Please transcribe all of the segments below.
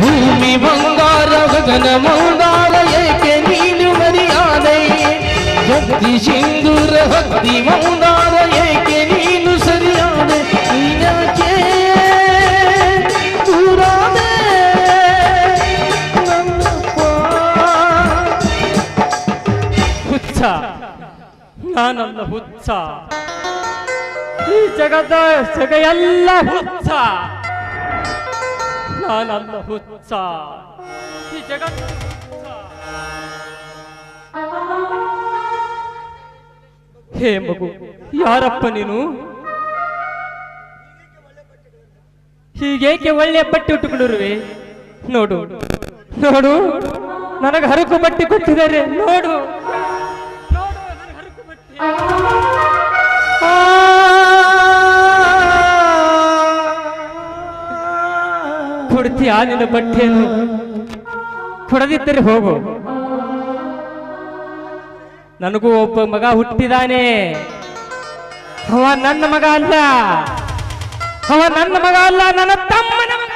ಭೂಮಿ ಬಂಗಾರ, ಗಗನ ಮಂಗಾರ, ಏಕೆ ನೀನು ಮರಿಯಾದೆ ಭಕ್ತಿ ಸಿಂಧೂರ, ಭಕ್ತಿ ಮಂಗಾರ, ಏಕೆ ನೀನು ಸರಿಯಾದೆ? ನೀನಾಕೆ ದೂರಾದೆ ನನ್ನಪ್ಪ. ಹುಚ್ಚ. ನಾನಲ್ಲ ಹುಚ್ಚ. ಈ ಜಗದ ಜಗ ಎಲ್ಲ ಹುಚ್ಚ. ನಾನಲ್ಲ ಹುಚ್ಚ. ಈ ಜಗ. ಹೇ ಮಗು, ಯಾರಪ್ಪ ನೀನು? ಹೀಗೇಕೆ ಒಳ್ಳೆ ಬಟ್ಟೆ ಉಟ್ಟುಕೊಂಡಿರುವೆ? ನೋಡು ನೋಡು. ನನಗೆ ಹರಕು ಬಟ್ಟೆ ಕೊಟ್ಟಿದ್ದಾರೆ. ನೋಡು. ಹರಕು ಬಟ್ಟೆ. ಕೊಡ್ತೀಯ ನಿನ್ನ ಬಟ್ಟೆಯನ್ನು ಕೊಡದಿದ್ದರೆ ಹೋಗು ನನಗೂ ಒಬ್ಬ ಮಗ ಹುಟ್ಟಿದಾನೆ ಅವ ನನ್ನ ಮಗ ಅಲ್ಲ ಅವ ನನ್ನ ಮಗ ಅಲ್ಲ ನನ್ನ ತಮ್ಮನ ಮಗ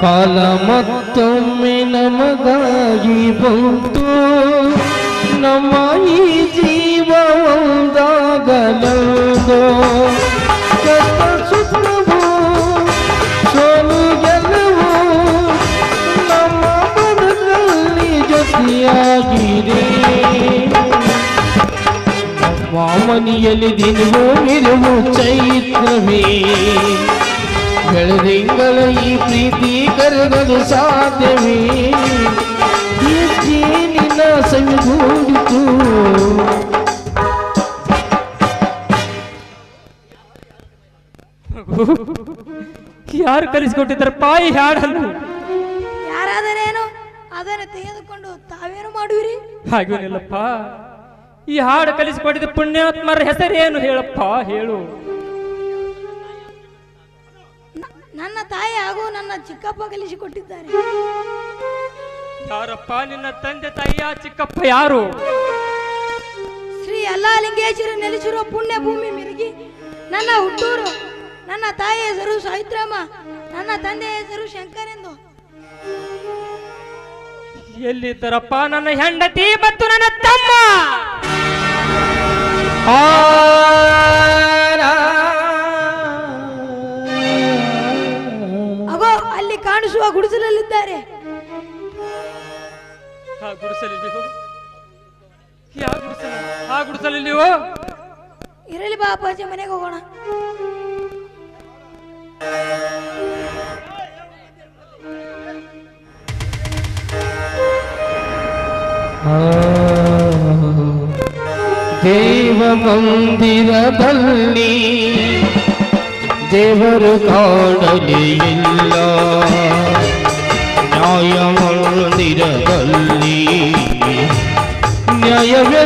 ಕಾಲ ಮತ್ತೊಮ್ಮೆ ನಮಗಾಗಿ ಬಂತು ನಮ್ಮ ಈ ಜೀವ ಒಂದಾಗಲದು ಕಷ್ಟ ಸೋಲು ನಮ್ಮ ಬದುಕಲ್ಲಿ ಮಾಮನಿಯಲ್ಲಿ ದಿನವೂ ಇರುವು ಚೈತ್ರವೇ. ಬೆಳೆದಿಂಗಳ ಈ ಪ್ರೀತಿ ಕರೆದಲು ಸಾಧ್ಯವೇ? ನಿನ್ನ ಸಂಗೂಡಿತು ಯಾರು ಕಲಿಸಿಕೊಟ್ಟಿದ್ದಾರಪ್ಪ ಈ ಹಾಡನ್ನು ಯಾರಾದರೇನು ಅದನ್ನು ತೆಗೆದುಕೊಂಡು ತಾವೇನು ಮಾಡುವಿರಿ? ಹಾಗೇನಿಲ್ಲಪ್ಪ. ಈ ಹಾಡು ಕಲಿಸಿಕೊಟ್ಟಿದ್ದ ಪುಣ್ಯಾತ್ಮರ ಹೆಸರೇನು ಹೇಳಪ್ಪ? ಹೇಳು. ನನ್ನ ತಾಯಿ ಹಾಗೂ ನನ್ನ ಚಿಕ್ಕಪ್ಪ ಕಲಿಸಿಕೊಟ್ಟಿದ್ದಾರೆ ಯಾರಪ್ಪ ನಿನ್ನ ತಂದೆ ತಾಯಿಯ ಚಿಕ್ಕಪ್ಪ ಯಾರು? ಶ್ರೀ ಅಲ್ಲಾಲಿಂಗೇಶ್ವರ ನೆಲೆಸಿರುವ ಪುಣ್ಯ ಭೂಮಿ ಮಿರುಗಿ ನನ್ನ ಹುಟ್ಟೂರು ನನ್ನ ತಾಯಿ ಹೆಸರು ಸಾವಿತ್ರಮ್ಮ ನನ್ನ ತಂದೆಯ ಹೆಸರು ಶಂಕರ್ ಎಂದು ಎಲ್ಲಿದ್ದರಪ್ಪ ನನ್ನ ಹೆಂಡತಿ ಮತ್ತು ನನ್ನ ತಮ್ಮ? ಅಗೋ ಗುಡಿಸಲಲ್ಲಿದ್ದಾರೆ. ಆ ಗುಡಿಸಲಿದ್ದೀವು ಯಾವ ಗುಡಿಸಲ? ಆ ಗುಡಿಸಲಿದ್ದೀವು ಇರಲಿ ಬಾ ಅಪ್ಪಾಜಿ ಮನೆಗೆ ಹೋಗೋಣ. ದೇವ ಮಂದಿರದಲ್ಲಿ ದೇವರು ಕಾಣಲಿ ಇಲ್ಲ ನ್ಯಾಯ ಮಂದಿರದಲ್ಲಿ ನ್ಯಾಯವೇ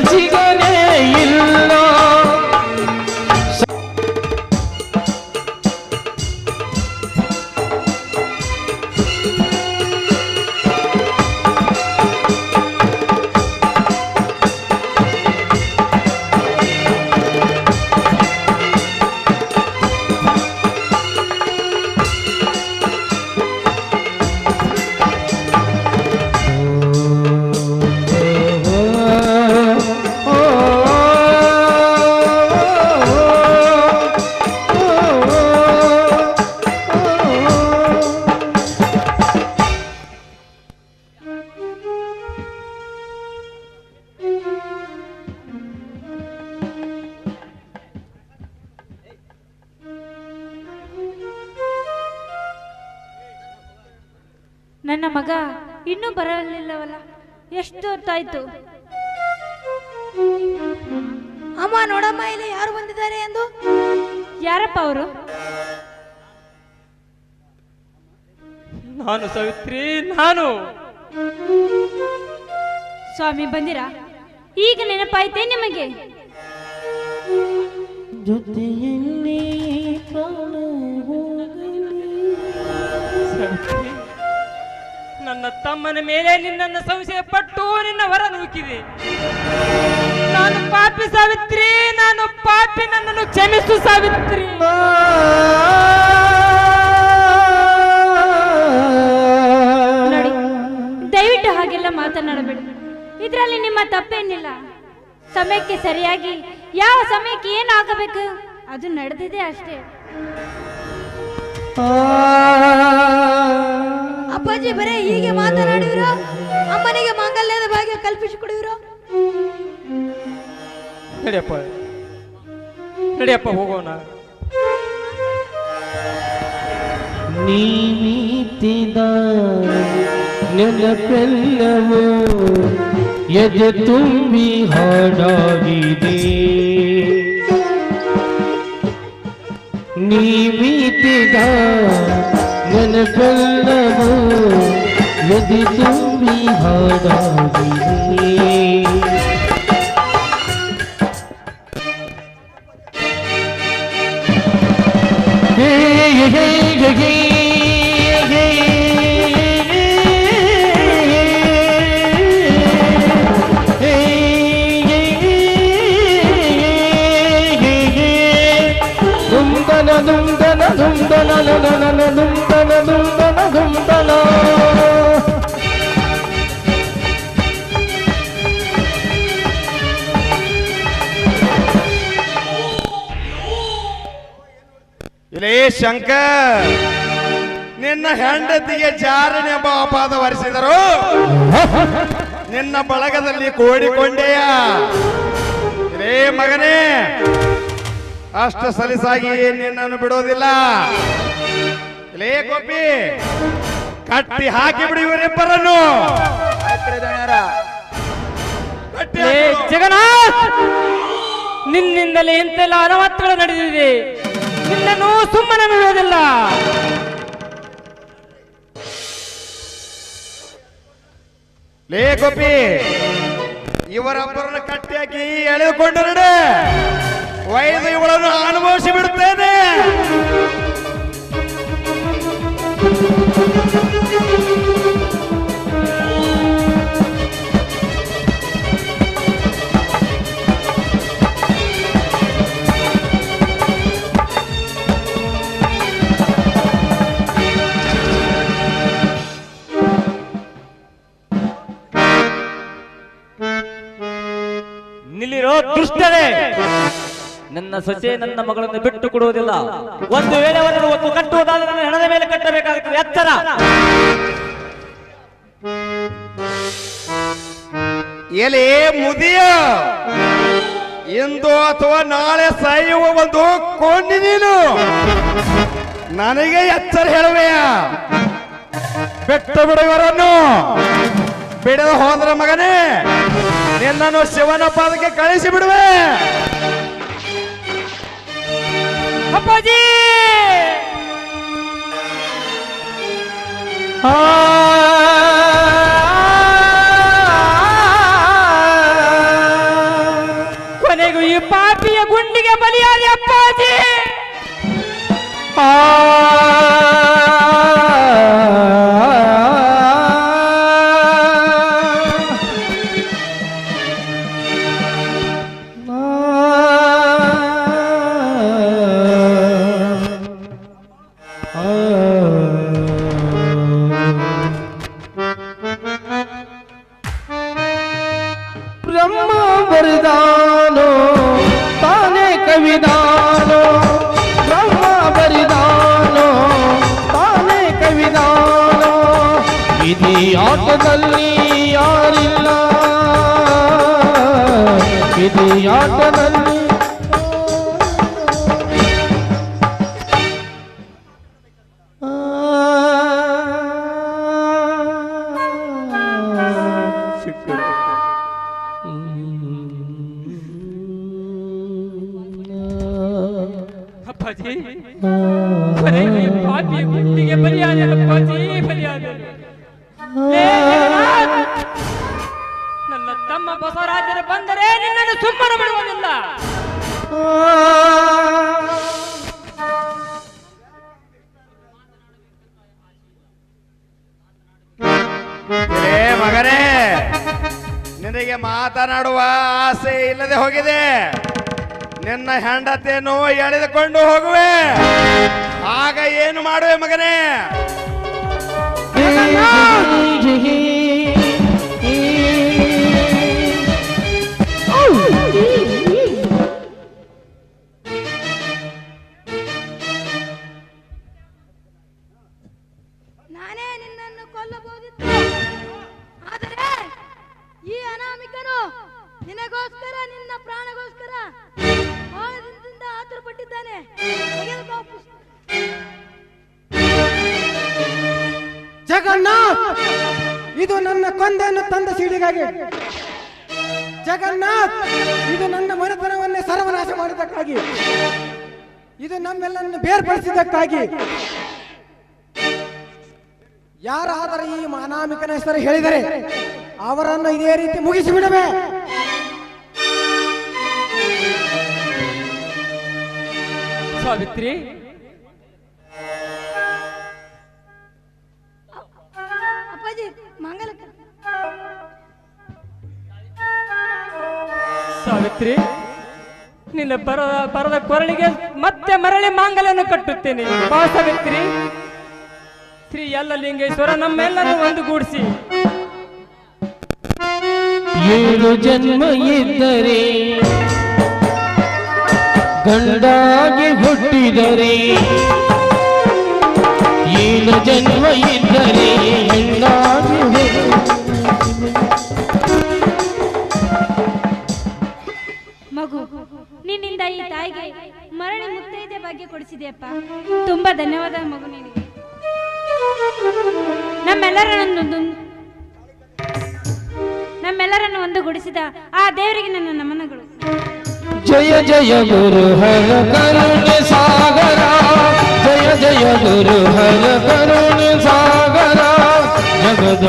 ಮಗ ಇನ್ನೂ ಬರಲಿಲ್ಲವಲ್ಲ? ಎಷ್ಟು ಹೊತ್ತಾಯ್ತು? ಅಮ್ಮ ನೋಡಮ್ಮ ಇಲ್ಲಿ ಯಾರು ಬಂದಿದ್ದಾರೆ ಎಂದು? ಯಾರಪ್ಪ ಅವರು? ನಾನು ಸಾವಿತ್ರಿ ನಾನು. ಸ್ವಾಮಿ ಬಂದಿರಾ? ಈಗ ನೆನಪಾಯ್ತೇ ನಿಮಗೆ? ಜೊತೆಯಲ್ಲಿ ನನ್ನ ತಮ್ಮನ ಮೇಲೆ ನಿನ್ನನ್ನು ಸಂಶಯ ಪಟ್ಟು ನಿನ್ನ ಹೊರ ನೂಕಿದೆ. ನಾನು ಪಾಪಿ ಸಾವಿತ್ರಿ ನಾನು ಪಾಪಿ ನನ್ನನ್ನು ಕ್ಷಮಿಸು ಸಾವಿತ್ರಿ. ನೋಡಿ ದಯವಿಟ್ಟು ಹಾಗೆಲ್ಲ ಮಾತನಾಡಬೇಡಿ. ಇದರಲ್ಲಿ ನಿಮ್ಮ ತಪ್ಪೇನಿಲ್ಲ. ಸಮಯಕ್ಕೆ ಸರಿಯಾಗಿ ಯಾವ ಸಮಯಕ್ಕೆ ಏನಾಗಬೇಕು ಆಗಬೇಕು ಅದು ನಡೆದಿದೆ ಅಷ್ಟೇ. ಅಪ್ಪಾಜಿ ಬರೇ ಹೀಗೆ ಮಾತನಾಡುವಿರೋ ಅಮ್ಮನಿಗೆ ಮಾಂಗಲ್ಯದ ಭಾಗ್ಯ ಕಲ್ಪಿಸಿ ಕಲ್ಪಿಸಿಕೊಡುವಿರೋ ನಡಿಯಪ್ಪ ನಡಿಯಪ್ಪ ಹೋಗೋಣ. ನೀತಿದ ನೆನಪೆಲ್ಲವೂ ಎದೆ ತುಂಬಿ ಹಾಡಾಗಿದೆ. ನೀತಿದ ನೆನಪೆಲ್ಲವೂ ಎದೆ ತುಂಬಿ ಹಾಡಾಗಿದೆ ದುಂದನ ದುಂದನ ದುಂದನ ಶಂಕರ್ ನಿನ್ನ ಹೆಂಡತಿಗೆ ಜಾರನೆಂಬ ಅಪಾದ ವರಿಸಿದರು ನಿನ್ನ ಬಳಗದಲ್ಲಿ ಕೋಡಿಕೊಂಡೆಯ. ರೇ ಮಗನೇ ಅಷ್ಟು ಸಲಿಸಾಗಿ ನಿನ್ನನ್ನು ಬಿಡೋದಿಲ್ಲ. ಲೇ ಗೋಪಿ ಕಟ್ಟಿ ಹಾಕಿ ಬಿಡಿ ಇವರಿಬ್ಬರನ್ನು. ಜಗನ್ನಾಥ್ ನಿನ್ನಿಂದಲೇ ಇಂತೆಲ್ಲ ಅನವತ್ತಗಳು ನಡೆದಿದೆ. ನಿನ್ನನ್ನು ಸುಮ್ಮನೆ ಇರೋದಿಲ್ಲ ಲೇ ಗೋಪಿ ಇವರೊಬ್ಬರನ್ನ ಕಟ್ಟಿ ಹಾಕಿ ಎಳೆದುಕೊಂಡು ಇವಳನ್ನು ಅನುಭವಿಸಿ ಬಿಡುತ್ತೇನೆ ನಿಲ್ಲಿರೋ ನನ್ನ ಸೊಸೆ ನನ್ನ ಮಗಳನ್ನು ಬಿಟ್ಟು ಕೊಡುವುದಿಲ್ಲ. ಒಂದು ವೇಳೆ ಅವರನ್ನು ಒತ್ತು ನನ್ನ ಹೆಣದ ಮೇಲೆ ಕಟ್ಟಬೇಕಾಗುತ್ತದೆ. ಎತ್ತರ. ಎಲೆ ಮುದಿಯ. ಇಂದು ಅಥವಾ ನಾಳೆ ಸಾಯುವ ಒಂದು ಕೊಂಡಿ ನೀನು. ನನಗೆ ಎಚ್ಚರ ಹೇಳುವೆಯ ಬಿಟ್ಟು ಬಿಡುವರನ್ನು ಬಿಡದ ಹೋದ್ರ ಮಗನೇ, ನಿನ್ನನ್ನು ಶಿವನ ಪಾದಕ್ಕೆ ಕಳಿಸಿ ಬಿಡುವೆ. ಅಪ್ಪಾಜಿ ಕೊನೆಗೂ ಈ ಪಾಪಿಯ ಗುಂಡಿಗೆ ಬಲಿಯಾದ ವಿಧಿ ಆಟದಲ್ಲಿ ಯಾರಿಲ್ಲ ವಿಧಿ ಆಟದಲ್ಲಿ ಅಪ್ಪಾಜಿ ಕೊನೆಗೂ ಈ ಪಾಪಿಯ ಗುಂಡಿಗೆ ಬಲಿಯಾದ ಅಪ್ಪಾಜಿ ಬಲಿಯಾದ ನಿನ್ನನ್ನು ಸುಮ್ಮನೆ ಬಿಡುವುದಿಲ್ಲ ಏ ಮಗನೇ ನಿನಗೆ ಮಾತನಾಡುವ ಆಸೆ ಇಲ್ಲದೆ ಹೋಗಿದೆ. ನಿನ್ನ ಹೆಂಡತಿಯನ್ನು ಎಳೆದುಕೊಂಡು ಹೋಗುವೆ. ಆಗ ಏನು ಮಾಡುವೆ ಮಗನೇ? ಜಗನ್ನಾಥ್ ಇದು ನನ್ನ ಕೊಂದೆಯನ್ನು ತಂದ ಸಿಡಿಗಾಗಿ ಜಗನ್ನಾಥ್, ಇದು ನನ್ನ ಮನೆತನವನ್ನೇ ಸರ್ವನಾಶ ಮಾಡಿದ್ದಕ್ಕಾಗಿ. ಇದು ನಮ್ಮೆಲ್ಲರನ್ನು ಬೇರ್ಪಡಿಸಿದ್ದಕ್ಕಾಗಿ. ಯಾರಾದರೂ ಈ ಮಾನಾಮಿಕನ ಹೆಸರು ಹೇಳಿದರೆ ಅವರನ್ನು ಇದೇ ರೀತಿ ಮುಗಿಸಿ ಬಿಡವೆ ಸಾವಿತ್ರಿ ಸಾವಿತ್ರಿ ನಿನ್ನ ಬರದ ಬರದ ಕೊರಳಿಗೆ ಮತ್ತೆ ಮರಳಿ ಮಾಂಗಲ್ಯವನ್ನು ಕಟ್ಟುತ್ತೇನೆ. ಪಾಸವಿತ್ರಿ ಸಾವಿತ್ರಿ ಶ್ರೀ ಎಲ್ಲ ಲಿಂಗೇಶ್ವರ ನಮ್ಮೆಲ್ಲರೂ ಒಂದುಗೂಡಿಸಿ. ಏಳು ಜನ್ಮ ಇದ್ದರೆ, ಗಂಡಾಗಿ ಹುಟ್ಟಿದರೆ, ಏಳು ಜನ್ಮ ಇದ್ದರೆ ಹೆಣ್ಣಾಗಿ ಮರಳಿ ಮುತ್ತೈದೆ ಭಾಗ್ಯ ಕೊಡಿಸಿದೆಯಪ್ಪ. ತುಂಬಾ ಧನ್ಯವಾದ ಮಗು ನಿನಗೆ. ನಮ್ಮೆಲ್ಲರನ್ನು ನಮ್ಮೆಲ್ಲರನ್ನು ಒಂದುಗೂಡಿಸಿದ ಆ ದೇವರಿಗೆ ನನ್ನ ನಮನಗಳು. ಜಯ ಜಯ ಗುರು ಹರ ಕರುಣ ಸಾಗರ. ಜಯ ಜಯ ಗುರು ಹರ ಕರುಣ ಸಾಗರ. ಜಗದ